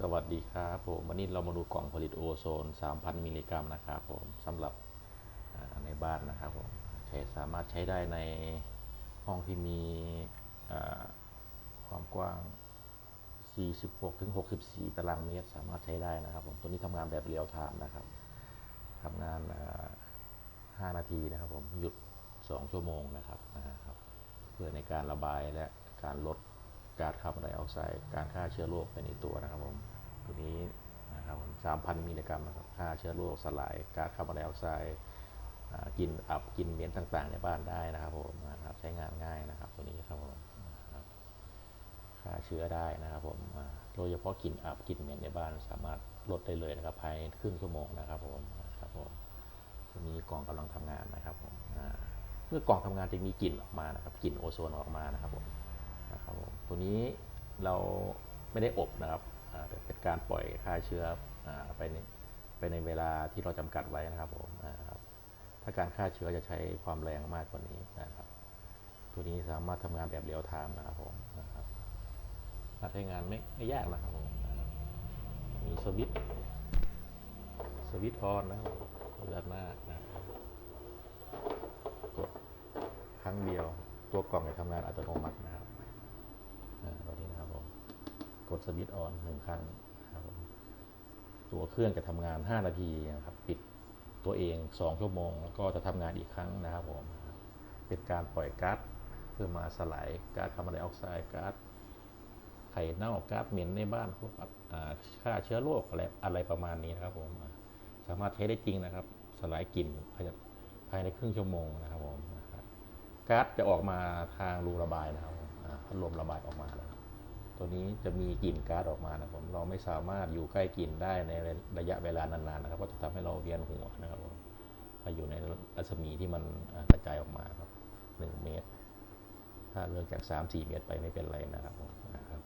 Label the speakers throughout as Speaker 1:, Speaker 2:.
Speaker 1: สวัสดีครับผมวันนี้เรามาดูกล่องผลิตโอโซน 3,000 มิลลิกรัมนะครับผมสำหรับในบ้านนะครับผมใช้สามารถใช้ได้ในห้องที่มีความกว้าง 46ถึง64 ตารางเมตร สามารถใช้ได้นะครับผมตัวนี้ทำงานแบบเรียลไทม์นะครับทำงาน 5 นาทีนะครับผมหยุด 2 ชั่วโมงนะครับนะครับ เพื่อในการระบายและการลด ก๊าซคาร์บอนไดออกไซด์การฆ่าเชื้อโรคไปในตัวนะครับผมตัวนี้นะครับผม3,000มิลลิกรัมนะครับฆ่าเชื้อโรคสลายก๊าซคาร์บอนไดออกไซด์กลินอับกลินเหม็นต่างๆ ในบ้านได้นะครับผมนะครับใช้งานง่ายนะครับ ตัวนี้ครับผมฆ่าเชื้อได้นะครับผมโดยเฉพาะกลิ่นอับกลิ่นเหม็นในบ้านสามารถลดได้เลยนะครับภายในครึ่งชั่วโมงนะครับผมนะครับผมตัวนี้กล่องกำลังทำงานนะครับผมเมื่อกล่องทำงานจะมีกลิ่นออกมานะครับกลิ่นโอโซนออกมานะครับผม ครับผมตัวนี้เราไม่ได้อบนะครับเป็นการปล่อยฆ่าเชื้ออไปในไปในเวลาที่เราจำกัดไว้นะครับผมบถ้าการฆ่าเชื้อจะใช้ความแรงมากกว่านี้นะครับ ตัวนี้สามารถทำงานแบบเรียลไทม์นะครับผมนะครับการใช้งานไม่ไม่ยากนะครับผมมีสวิตช์สวิตช์ออนนะครับด้านหน้านะกดครั้งเดียว ตัวกล่องจะทำงานอัตโนมัตินะครับ ตัวนี้นะครับผมกดสวิตช์ออนหนึ่งครั้งครับผมตัวเครื่องจะทำงาน 5 นาทีนะครับปิดตัวเอง 2 ชั่วโมง แล้วก็จะทำงานอีกครั้งนะครับผมเป็นการปล่อยก๊าซเพื่อมาสลายก๊าซคาร์บอนไดออกไซด์ก๊าซไข่เน่าก๊าซเหม็นในบ้านพวกอ่าฆ่าเชื้อโรคอะไรอะไรประมาณนี้นะครับผมสามารถใช้ได้จริงนะครับ สลายกลิ่นภายในครึ่งชั่วโมงนะครับผมก๊าซจะออกมาทางรูระบายนะครับ พัดลมระบายออกมานะครับตัวนี้จะมีกลิ่นก๊าซออกมานะผมเราไม่สามารถอยู่ใกล้กลิ่นได้ในระยะเวลานานๆนะครับเพราะจะทำให้เราเวียนหัวนะครับผมถ้าอยู่ในรัศมีที่มันกระจายออกมาครับหนึ่งเมตร ถ้าเลิกจาก3-4เมตรไปไม่เป็นไรนะครับนะครับ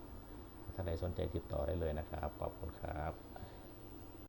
Speaker 1: ถ้าใดสนใจติดต่อได้เลยนะครับ ขอบคุณครับ